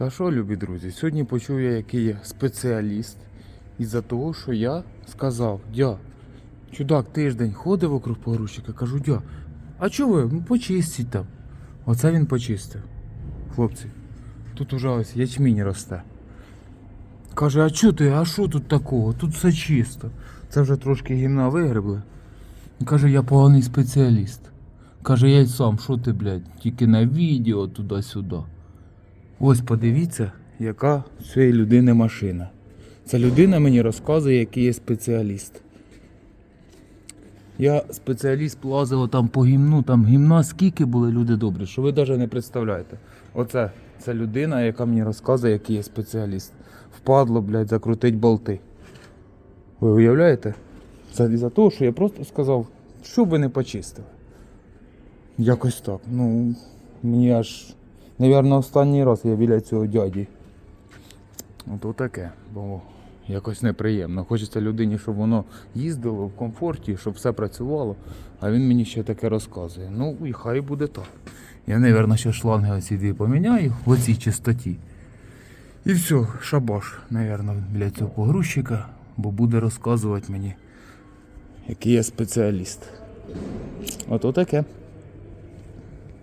Та що, любі друзі, сьогодні почув я, який я спеціаліст. Із-за того, що я сказав, дя, чудак тиждень ходив вокруг погрузчика, кажу, дя, а чого ви? Ну почистіть там. Оце він почистив. Хлопці, тут уже ось ячмінь росте. Каже, а чого ти, а що тут такого? Тут все чисто. Це вже трошки гімна вигребли. Каже, я поганий спеціаліст. Каже, я й сам, що ти, блядь, тільки на відео туди-сюди. Ось подивіться, яка в цієї людини машина. Ця людина мені розказує, який є спеціаліст. Я спеціаліст плазив там по гімну, там гімна скільки були люди добрі, що ви навіть не представляєте. Оце це людина, яка мені розказує, який є спеціаліст. Впадло, блядь, закрутить болти. Ви уявляєте? Це із-за того, що я просто сказав, що ви не почистили. Якось так. Ну, мені аж, напевно, останній раз я біля цього дяді. Ото таке, бо якось неприємно. Хочеться людині, щоб воно їздило в комфорті, щоб все працювало, а він мені ще таке розказує. Ну і хай буде так. Я, напевно, ще шланги оці дві поміняю в оцій чистоті. І все, шабаш, напевно, біля цього погрузчика, бо буде розказувати мені, який я спеціаліст. Ото таке.